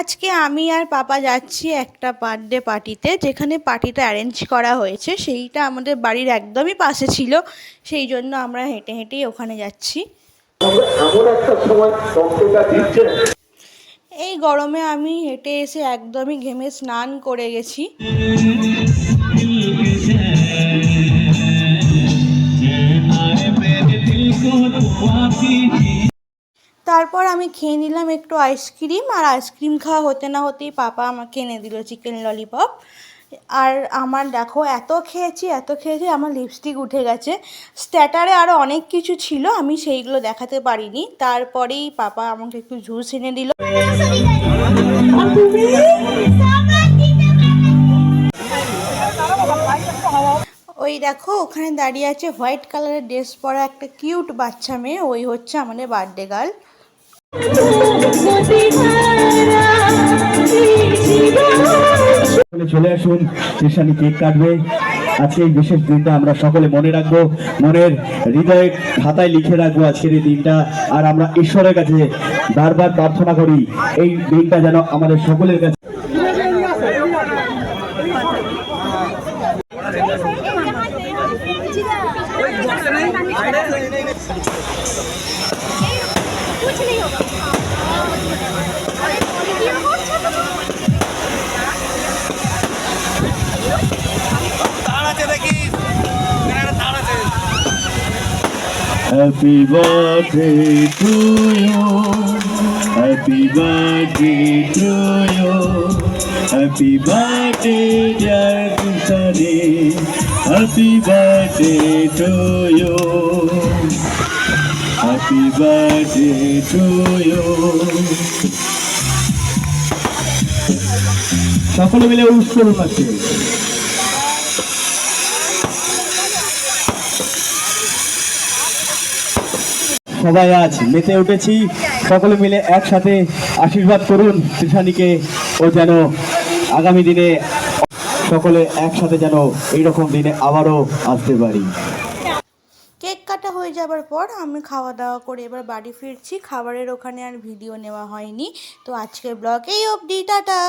আজকে আমি আর পাপা যাচ্ছি একটা বার্থডে পার্টিতে যেখানে পার্টিটা অ্যারেঞ্জ করা হয়েছে। সেইটা আমাদের বাড়ির একদমই পাশে ছিল সেই জন্য আমরা হেঁটে হেঁটেই ওখানে যাচ্ছি। এই গরমে আমি হেঁটে এসে একদমই ঘেমে স্নান করে গেছি। তারপর আমি খেয়ে নিলাম একটু আইসক্রিম আর আইসক্রিম খাওয়া হতে না হতেই পাপা আমাকে এনে দিল চিকেন ললিপপ আর আমার দেখো এত খেয়েছি এত খেয়েছি, আমার লিপস্টিক উঠে গেছে। স্ট্যাটারে আরও অনেক কিছু ছিল, আমি সেইগুলো দেখাতে পারিনি। তারপরেই পাপা আমাকে একটু জুস এনে দিল। ওই দেখো, ওখানে দাঁড়িয়ে আছে হোয়াইট কালারের ড্রেস পরা একটা কিউট বাচ্চা মেয়ে, ওই হচ্ছে আমাদের বার্থডে গার্ল চলে আসুন স্টেশনে কেক কাটবে। আজকে এই বিশেষ দিনটা আমরা সকলে মনে রাখব, মনের হৃদয়ে খাতায় লিখে রাখব আজকের এই দিনটা। আর আমরা ঈশ্বরের কাছে বারবার প্রার্থনা করি, এই দিনটা যেন আমাদের সকলের কাছে Happy birthday to you. Happy birthday to you. Happy birthday, dear Krishna. Happy birthday to you. Happy birthday to you. সকলে মিলে উৎস করুন সবাই আজ মেতে উঠেছি। সকলে মিলে একসাথে আশীর্বাদ করুন কৃষানীকে ও যেন আগামী দিনে সকলে একসাথে যেন এইরকম দিনে আবারও আসতে পারি। কেক কাটা হয়ে যাবার পর আমি খাওয়া দাওয়া করে এবার বাড়ি ফিরছি। খাবারের ওখানে আর ভিডিও নেওয়া হয়নি। তো আজকের ব্লগ এই অবধি, টাটা।